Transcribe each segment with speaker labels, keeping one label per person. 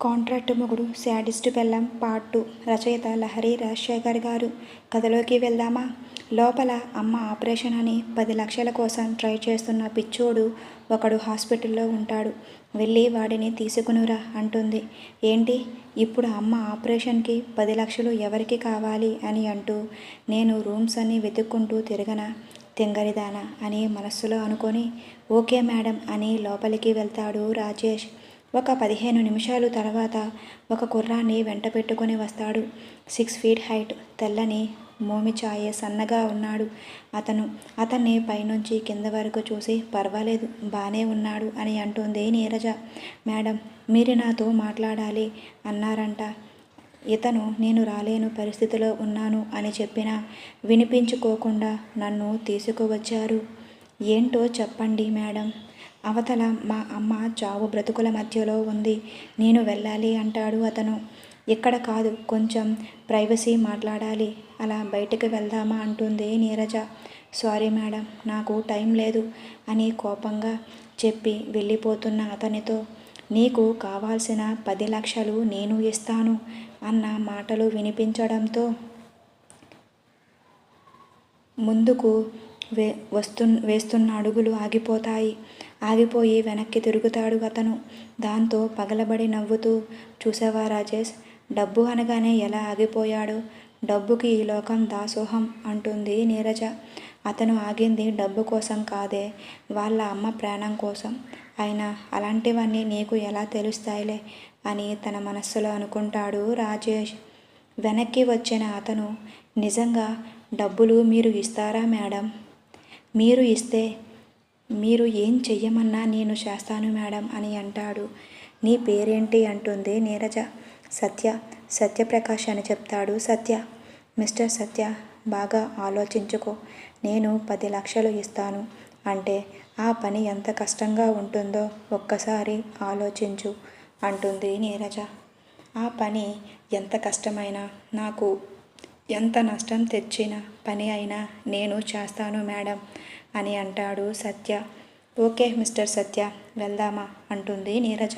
Speaker 1: Contract మొగుడు sadist పెళ్ళం part two రచయిత లహరి రాజశేఖర్ గారు. కథలోకి వెళ్దామా? లోపల అమ్మ ఆపరేషన్ అని పది లక్షల కోసం ట్రై చేస్తున్న పిచ్చోడు ఒకడు హాస్పిటల్లో ఉంటాడు. వెళ్ళి వాడిని తీసుకునిరా అంటుంది. ఏంటి? ఇప్పుడు అమ్మ ఆపరేషన్కి పది లక్షలు ఎవరికి కావాలి అని అంటూ నేను రూమ్స్ అన్ని వెతుక్కుంటూ తిరగనా? తింగరిదానా? అని మనస్సులో అనుకొని ఓకే మేడం అని లోపలికి వెళ్తాడు రాజేష్. ఒక పదిహేను నిమిషాలు తర్వాత ఒక కుర్రాన్ని వెంట పెట్టుకొని వస్తాడు. సిక్స్ ఫీట్ హైట్ తెల్లని మోమిచాయే సన్నగా ఉన్నాడు. అతను అతన్ని పైనుంచి కింద వరకు చూసి పర్వాలేదు బానే ఉన్నాడు అని అంటుంది నీరజ. మేడం మీరు నాతో మాట్లాడాలి అన్నారంట. ఇతను నేను రాలేను పరిస్థితిలో ఉన్నాను అని చెప్పినా వినిపించుకోకుండా నన్ను తీసుకువచ్చారు. ఏంటో చెప్పండి మేడం. అవతల మా అమ్మ చావు బ్రతుకుల మధ్యలో ఉంది. నేను వెళ్ళాలి అంటాడు అతను. ఇక్కడ కాదు కొంచెం ప్రైవసీ మాట్లాడాలి. అలా బయటకు వెళ్దామా అంటుంది నీరజ. సారీ మేడం నాకు టైం లేదు అని కోపంగా చెప్పి వెళ్ళిపోతున్న అతనితో. నీకు కావాల్సిన పది లక్షలు నేను ఇస్తాను అన్న మాటలు వినిపించడంతో ముందుకు వే వస్తు వేస్తున్న అడుగులు ఆగిపోతాయి. ఆగిపోయి వెనక్కి తిరుగుతాడు అతను. దాంతో పగలబడి నవ్వుతూ చూసావా రాజేష్ డబ్బు అనగానే ఎలా ఆగిపోయాడు? డబ్బుకి ఈ లోకం దాసోహం అంటుంది నీరజ. అతను ఆగింది డబ్బు కోసం కాదే వాళ్ళ అమ్మ ప్రాణం కోసం. అయినా అలాంటివన్నీ నీకు ఎలా తెలుస్తాయిలే అని తన మనస్సులో అనుకుంటాడు రాజేష్. వెనక్కి వచ్చిన అతను నిజంగా డబ్బులు మీరు ఇస్తారా మేడం? మీరు ఇస్తే మీరు ఏం చెయ్యమన్నా నేను చేస్తాను మేడం అని అంటాడు. నీ పేరేంటి అంటుంది నీరజ. సత్య. సత్యప్రకాష్ అని చెప్తాడు. సత్య. మిస్టర్ సత్య బాగా ఆలోచించుకో. నేను పది లక్షలు ఇస్తాను అంటే ఆ పని ఎంత కష్టంగా ఉంటుందో ఒక్కసారి ఆలోచించు అంటుంది నీరజ. ఆ పని ఎంత కష్టమైనా నాకు ఎంత నష్టం తెచ్చిన పని అయినా నేను చేస్తాను మేడం. అని అంటాడు సత్య. ఓకే మిస్టర్ సత్య వెళ్దామా? అంటుంది నీరజ.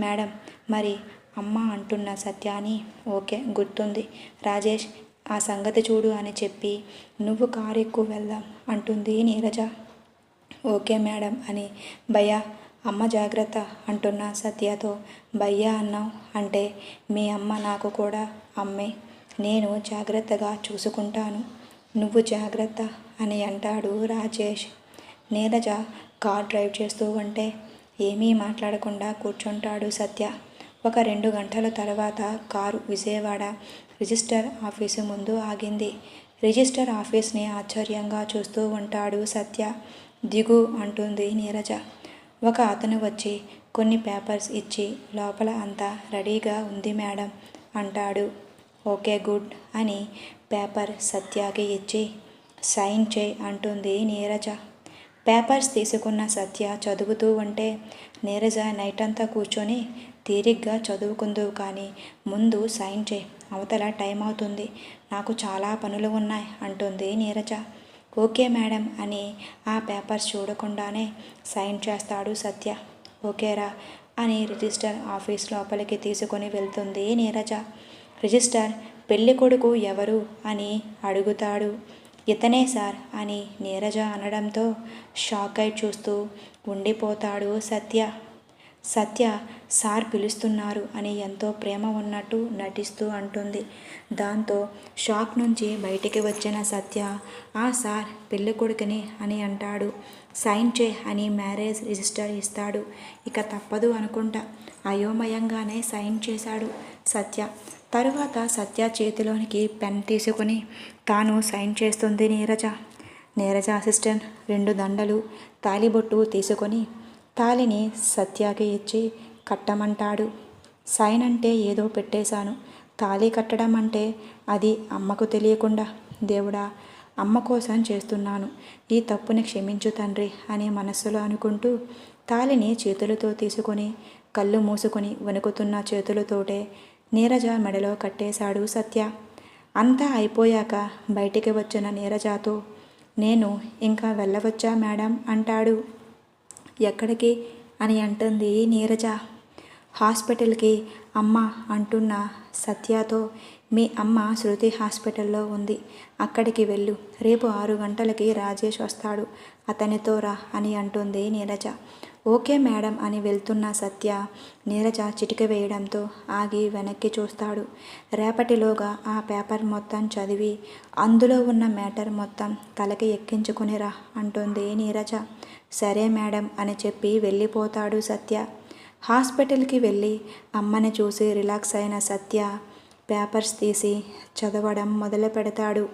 Speaker 1: మేడం మరి అమ్మ అంటున్న సత్యాని ఓకే గుర్తుంది. రాజేష్ ఆ సంగతి చూడు అని చెప్పి నువ్వు కారు ఎక్కువ వెళ్దాం అంటుంది నీరజ. ఓకే మేడం అని భయ్యా అమ్మ జాగ్రత్త అంటున్న సత్యతో భయ్యా అన్నావు అంటే మీ అమ్మ నాకు కూడా అమ్మే నేను జాగ్రత్తగా చూసుకుంటాను. నువ్వు జాగ్రత్త అని అంటాడు రాజేష్. నీరజ కార్ డ్రైవ్ చేస్తూ ఉంటే ఏమీ మాట్లాడకుండా కూర్చుంటాడు సత్య. ఒక రెండు గంటల తర్వాత కారు విజయవాడ రిజిస్టర్ ఆఫీసు ముందు ఆగింది. రిజిస్టర్ ఆఫీస్ని ఆశ్చర్యంగా చూస్తూ ఉంటాడు సత్య. దిగు అంటుంది నీరజ. ఒక అతను వచ్చి కొన్ని పేపర్స్ ఇచ్చి లోపల అంతా రెడీగా ఉంది మేడం అంటాడు. ఓకే గుడ్ అని పేపర్ సత్యాకి ఇచ్చి సైన్ చేయి అంటుంది నీరజ. పేపర్స్ తీసుకున్న సత్య చదువుతూ ఉంటే నీరజ నైట్ అంతా కూర్చొని తీరిగ్గా చదువుకుందువు కానీ ముందు సైన్ చేయి అవతల టైం అవుతుంది నాకు చాలా పనులు ఉన్నాయి అంటుంది నీరజ. ఓకే మేడం అని ఆ పేపర్స్ చూడకుండానే సైన్ చేస్తాడు సత్య. ఓకేరా అని రిజిస్టర్ ఆఫీస్ లోపలికి తీసుకొని వెళ్తుంది నీరజ. రిజిస్టర్ పెళ్ళి కొడుకు ఎవరు అని అడుగుతాడు. ఇతనే సార్ అని నీరజ అనడంతో షాక్ అయి చూస్తూ ఉండిపోతాడు సత్య. సత్య సార్ పిలుస్తున్నారు అని ఎంతో ప్రేమ ఉన్నట్టు నటిస్తూ అంటుంది. దాంతో షాక్ నుంచి బయటికి వచ్చిన సత్య ఆ సార్ పెళ్ళి కొడుకుని అని అంటాడు. సైన్ చే అని మ్యారేజ్ రిజిస్టర్ ఇస్తాడు. ఇక తప్పదు అనుకుంటా. అయోమయంగానే సైన్ చేశాడు సత్య. తరువాత సత్య చేతిలోనికి పెన్ తీసుకుని తాను సైన్ చేస్తుంది నీరజ. నీరజ అసిస్టెంట్ రెండు దండలు తాలిబొట్టు తీసుకొని తాలిని సత్యాకి ఇచ్చి కట్టమంటాడు. సైన్ అంటే ఏదో పెట్టేశాను. తాళి కట్టడం అంటే అది అమ్మకు తెలియకుండా దేవుడా అమ్మ కోసం చేస్తున్నాను. ఈ తప్పుని క్షమించు తండ్రి అని మనస్సులో అనుకుంటూ తాలిని చేతులతో తీసుకొని కళ్ళు మూసుకొని వణుకుతున్న చేతులతోటే నీరజ మెడలో కట్టేశాడు సత్య. అంతా అయిపోయాక బయటికి వచ్చిన నీరజతో నేను ఇంకా వెళ్ళవచ్చా మేడం? అంటాడు. ఎక్కడికి? అని అంటుంది నీరజ. హాస్పిటల్కి అమ్మ అంటున్న సత్యతో మీ అమ్మ శృతి హాస్పిటల్లో ఉంది. అక్కడికి వెళ్ళు. రేపు ఆరు గంటలకి రాజేష్ వస్తాడు. అతనితో రా అని అంటుంది నీరజ. ఓకే మేడం అని వెళ్తున్న సత్య నీరజ చిటిక వేయడంతో ఆగి వెనక్కి చూస్తాడు. రేపటిలోగా ఆ పేపర్ మొత్తం చదివి అందులో ఉన్న మ్యాటర్ మొత్తం తలకి ఎక్కించుకునిరా అంటుంది నీరజ. సరే మేడం అని చెప్పి వెళ్ళిపోతాడు సత్య. హాస్పిటల్కి వెళ్ళి అమ్మని చూసి రిలాక్స్ అయిన సత్య పేపర్స్ తీసి చదవడం మొదలు పెడతాడు.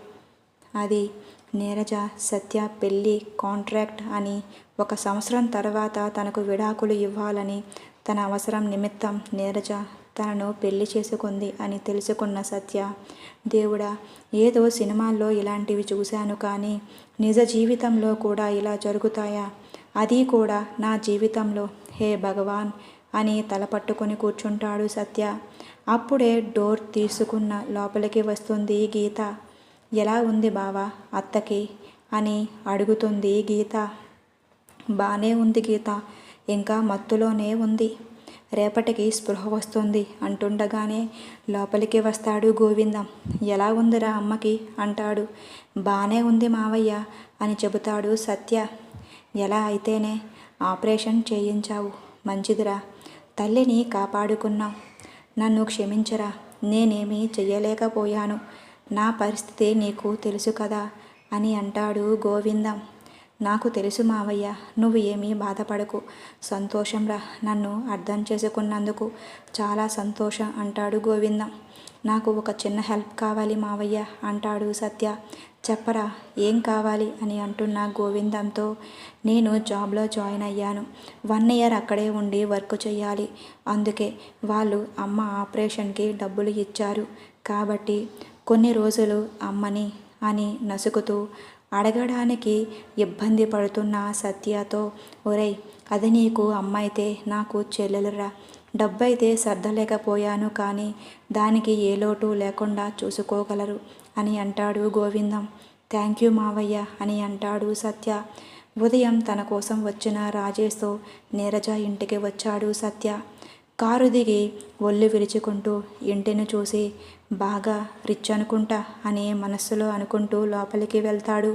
Speaker 1: అది నీరజ సత్య పెళ్ళి కాంట్రాక్ట్ అని ఒక సంవత్సరం తర్వాత తనకు విడాకులు ఇవ్వాలని తన అవసరం నిమిత్తం నీరజ తనను పెళ్ళి చేసుకుంది అని తెలుసుకున్న సత్య దేవుడా ఏదో సినిమాల్లో ఇలాంటివి చూశాను కానీ నిజ జీవితంలో కూడా ఇలా జరుగుతాయా? అది కూడా నా జీవితంలో హే భగవాన్ అని తలపట్టుకొని కూర్చుంటాడు సత్య. అప్పుడే డోర్ తీసుకున్న లోపలికి వస్తుంది గీత. ఎలా ఉంది బావా అత్తకి? అని అడుగుతుంది గీత. బానే ఉంది గీత. ఇంకా మత్తులోనే ఉంది. రేపటికి స్పృహ వస్తుంది అంటుండగానే లోపలికి వస్తాడు గోవిందం. ఎలా ఉందిరా అమ్మకి? అంటాడు. బానే ఉంది మావయ్య అని చెబుతాడు సత్య. ఎలా అయితేనే ఆపరేషన్ చేయించావు. మంచిదిరా. తల్లిని కాపాడుకున్నాం. నన్ను క్షమించరా. నేనేమీ చెయ్యలేకపోయాను. నా పరిస్థితి నీకు తెలుసు కదా అని అంటాడు గోవిందం. నాకు తెలుసు మావయ్య నువ్వు ఏమీ బాధపడకు. సంతోషంరా నన్ను అర్థం చేసుకున్నందుకు చాలా సంతోషం అంటాడు గోవిందం. నాకు ఒక చిన్న హెల్ప్ కావాలి మావయ్య అంటాడు సత్య. చెప్పరా ఏం కావాలి అని అంటున్న గోవిందంతో నేను జాబ్లో జాయిన్ అయ్యాను. వన్ ఇయర్ అక్కడే ఉండి వర్క్ చేయాలి. అందుకే వాళ్ళు అమ్మ ఆపరేషన్కి డబ్బులు ఇచ్చారు. కాబట్టి కొన్ని రోజులు అమ్మని అని నసుకుతూ అడగడానికి ఇబ్బంది పడుతున్న సత్యతో ఒరేయ్ అది నీకు అమ్మైతే నాకు చెల్లెలురా. డబ్బైతే సర్దలేకపోయాను కానీ దానికి ఏ లోటు లేకుండా చూసుకోగలరు అని అంటాడు గోవిందం. థ్యాంక్ యూ మావయ్య అని అంటాడు సత్య. ఉదయం తన కోసం వచ్చిన రాజేష్తో నీరజ ఇంటికి వచ్చాడు సత్య. కారు దిగి ఒళ్ళు విరుచుకుంటూ ఇంటిని చూసి బాగా రిచ్ అనుకుంటా అని మనస్సులో అనుకుంటూ లోపలికి వెళ్తాడు.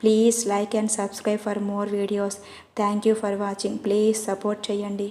Speaker 1: Please like and subscribe for more videos. Thank you for watching. Please support చేయండి.